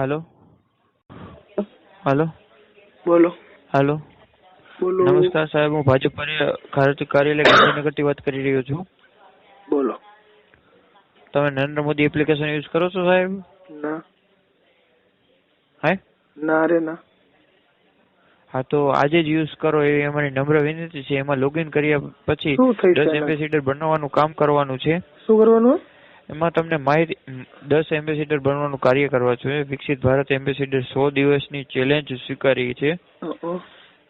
હાલો હાલો બોલો. હાલો બોલો. નમસ્કાર સાહેબ હું ભાજપ કાર્ય- કાર્ય- કાર્યાલય ગાંધીનગરથી વાત કરી રહ્યો છું. બોલો. તમે નરેન્દ્ર મોદી એપ્લિકેશન યુઝ કરો છો સાહેબ? ના. હે? ના રે ના. હા તો આજે જ યુઝ કરો એવી અમારી નમ્ર વિનંતી છે. એમાં લોગિન કર્યા પછી દસ એમ્બેસીડર બનાવવાનું કામ કરવાનું છે. શું કરવાનું એમાં તમને માહિતી દસ એમ્બેસીડર બનવાનું કાર્ય કરવા જોઈએ. વિકસિત ભારત એમ્બેસીડર સો દિવસની ચેલેન્જ સ્વીકારી છે.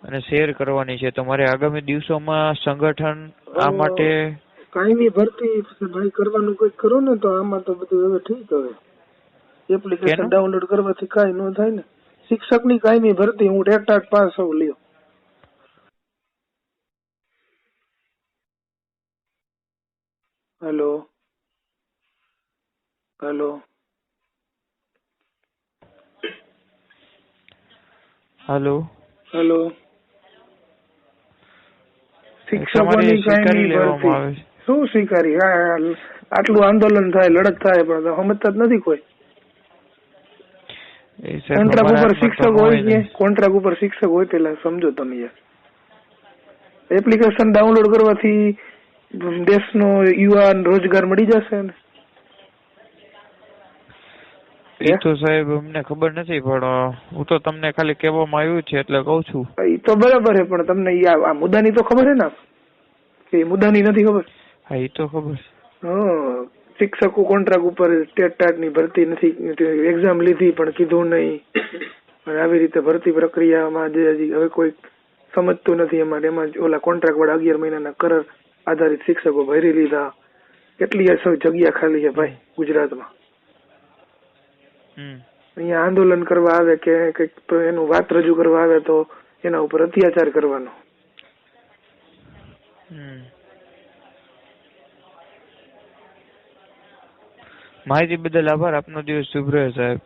અને શેર કરવાની છે. તમારે આગામી દિવસોમાં સંગઠન આ માટે કાયમી ભરતી ભાઈ કરવાનું કંઈક કરો ને તો આમાં તો બધું હવે ઠીક હવે. એપ્લિકેશન ડાઉનલોડ કરવાથી કાંઈ ન થાય ને. શિક્ષકની કાયમી ભરતી હું ટેટ પાસ હોઉં લ્યો. Hello hello. હાલો. હેલો. શિક્ષકોની સ્વીકારી ભરતી. શું સ્વીકારી આટલું આંદોલન થાય લડત થાય પણ સમજતા જ નથી કોઈ. કોન્ટ્રાક્ટ ઉપર શિક્ષક હોય કે કોન્ટ્રાક્ટ ઉપર શિક્ષક હોય પેલા સમજો તમે યાર. એપ્લિકેશન ડાઉનલોડ કરવાથી દેશનો યુવાન રોજગાર મળી જશે ને. એ તો સાહેબ અમને ખબર નથી પણ હું તો તમને ખાલી કહેવામાં આવ્યું છે એટલે કઉ છું. એ તો બરાબર છે પણ તમને આ મુદ્દાની તો ખબર છે ને? કે મુદ્દાની નથી ખબર? હા એ તો ખબર છે. શિક્ષકો કોન્ટ્રાક્ટ ઉપર ટાટની ભરતી નથી એક્ઝામ લીધી પણ કીધું નહીં. અને આવી રીતે ભરતી પ્રક્રિયામાં જે હજી હવે કોઈ સમજતું નથી એમાં એમાં ઓલા કોન્ટ્રાક્ટ વાળા અગિયાર મહિનાના કરાર આધારિત શિક્ષકો ભરી લીધા. કેટલી જગ્યા ખાલી છે ભાઈ ગુજરાતમાં. અહીંયા આંદોલન કરવા આવે કે કંઈક તો એનું વાત રજૂ કરવા આવે તો એના ઉપર અત્યાચાર કરવાનો. હમ. માહિતી બદલ આભાર. આપનો દિવસ શુભ રહે સાહેબ.